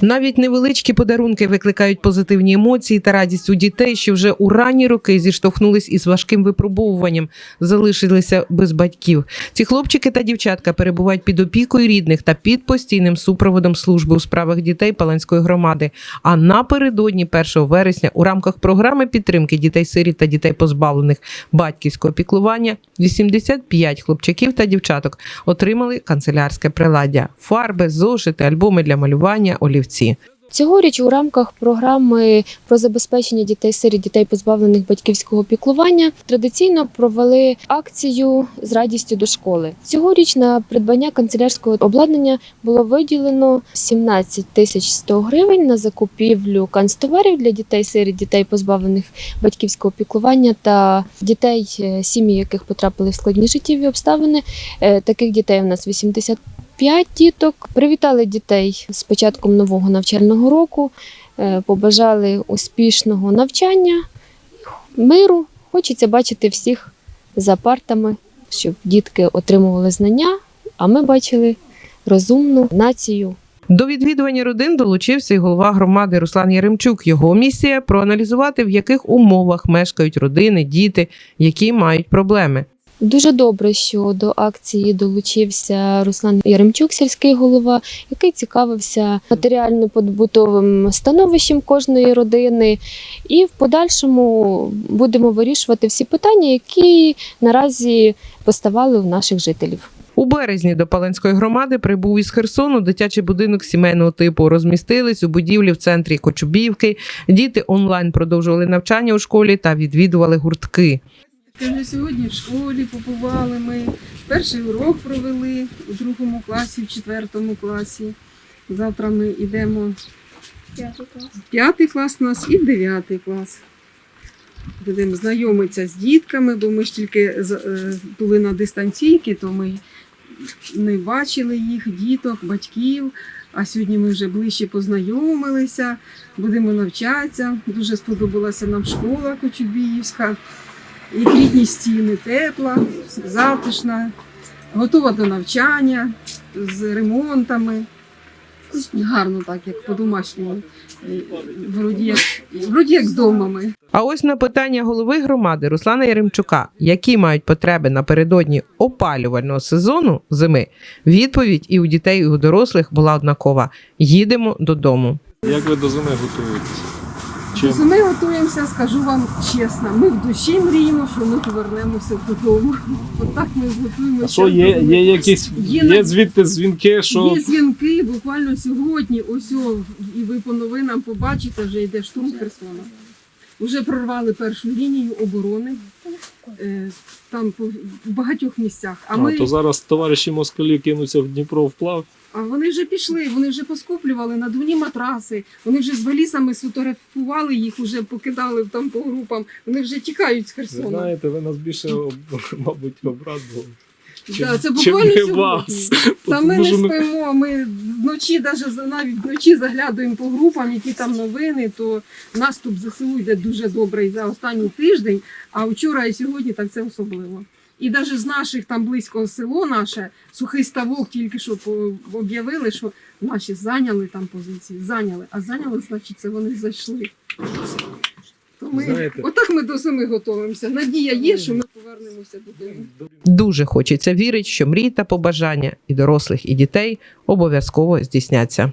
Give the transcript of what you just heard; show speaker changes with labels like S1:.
S1: Навіть невеличкі подарунки викликають позитивні емоції та радість у дітей, що вже у ранні роки зіштовхнулись із важким випробовуванням, залишилися без батьків. Ці хлопчики та дівчатка перебувають під опікою рідних та під постійним супроводом служби у справах дітей Паланської громади. А напередодні 1 вересня у рамках програми підтримки дітей-сиріт та дітей позбавлених батьківського піклування 85 хлопчаків та дівчаток отримали канцелярське приладдя, фарби, зошити, альбоми для малювання, олівці.
S2: Цьогоріч у рамках програми про забезпечення дітей сиріт дітей позбавлених батьківського піклування традиційно провели акцію з радістю до школи. Цьогоріч на придбання канцелярського обладнання було виділено 17 тисяч 100 гривень на закупівлю канцтоварів для дітей сиріт дітей позбавлених батьківського піклування та дітей, е, сім'ї яких потрапили в складні життєві обставини. Е, Таких дітей у нас 80 П'ять діток привітали дітей з початком нового навчального року, е, побажали успішного навчання, миру. Хочеться бачити всіх за партами, щоб дітки отримували знання, а ми бачили розумну націю,
S1: До відвідування родин долучився і голова громади Руслан Яремчук. Його місія проаналізувати, в яких умовах мешкають родини, діти, які мають проблеми.
S2: Дуже добре, що до акції долучився Руслан Яремчук, сільський голова, який цікавився матеріально-побутовим становищем кожної родини. І в подальшому будемо вирішувати всі питання, які наразі поставали у наших жителів.
S1: У березні до Паленської громади прибув із Херсону дитячий будинок сімейного типу. Розмістились у будівлі в центрі Кочубівки. Діти онлайн продовжували навчання у школі та відвідували гуртки.
S3: Вже сьогодні в школі побували ми. Перший урок провели у другому класі, в четвертому класі. Завтра ми йдемо п'ятий клас у нас і дев'ятий клас. Будемо знайомитися з дітками, бо ми ж тільки е, були на дистанційки, то ми не бачили їх, діток, батьків. А сьогодні ми вже ближче познайомилися, будемо навчатися. Дуже сподобалася нам школа Кочубіївська. І літні стіни тепла, затишна, готова до навчання з ремонтами. Гарно так, як по-домашньому. Вроді як, вроді як вдома ми.
S1: А ось на питання голови громади Руслана Яремчука, які мають потреби напередодні опалювального сезону зими, відповідь і у дітей, і у дорослих була однакова: їдемо додому.
S4: Як ви до зими готуєтесь? Чим?
S3: Ми готуємося, скажу вам чесно. Ми в душі мріємо, що ми повернемося додому. Отак ми готуємося.
S4: А що є, є якісь
S3: Є
S4: є звідти дзвінки, що
S3: Є дзвінки буквально сьогодні. Ось о, і ви по новинам побачите, вже йде штурм Херсона. Вже прорвали першу лінію оборони. Е, Там по в багатьох місцях. А
S4: а,
S3: ми
S4: то зараз товариші москалі кинуться в Дніпро вплав.
S3: а вони вже пішли, вони вже поскуплювали надувні матраси, вони вже з валізами сфотографували їх, вже покидали там по групам. Вони вже тікають з
S4: Ви знаєте, ви нас більше, мабуть, обрадували.
S3: Да, це буквально сьогодні.
S4: вас.
S3: Та ми не спимо. Ми вночі, навіть навіть вночі заглядуємо по групам, які там новини. То наступ ЗСУ йде дуже добре за останній тиждень. А вчора і сьогодні так це особливо. І навіть з наших там близько село наше сухий ставок тільки що об'явили, що наші зайняли там позиції. Зайняли, а зайняли, значить, це вони зайшли. То ми
S4: Знаєте-
S3: отак ми до зими готуємося. Надія є, що ми повернемося додому.
S1: Дуже хочеться вірити, що мрії та побажання і дорослих, і дітей обов'язково здійсняться.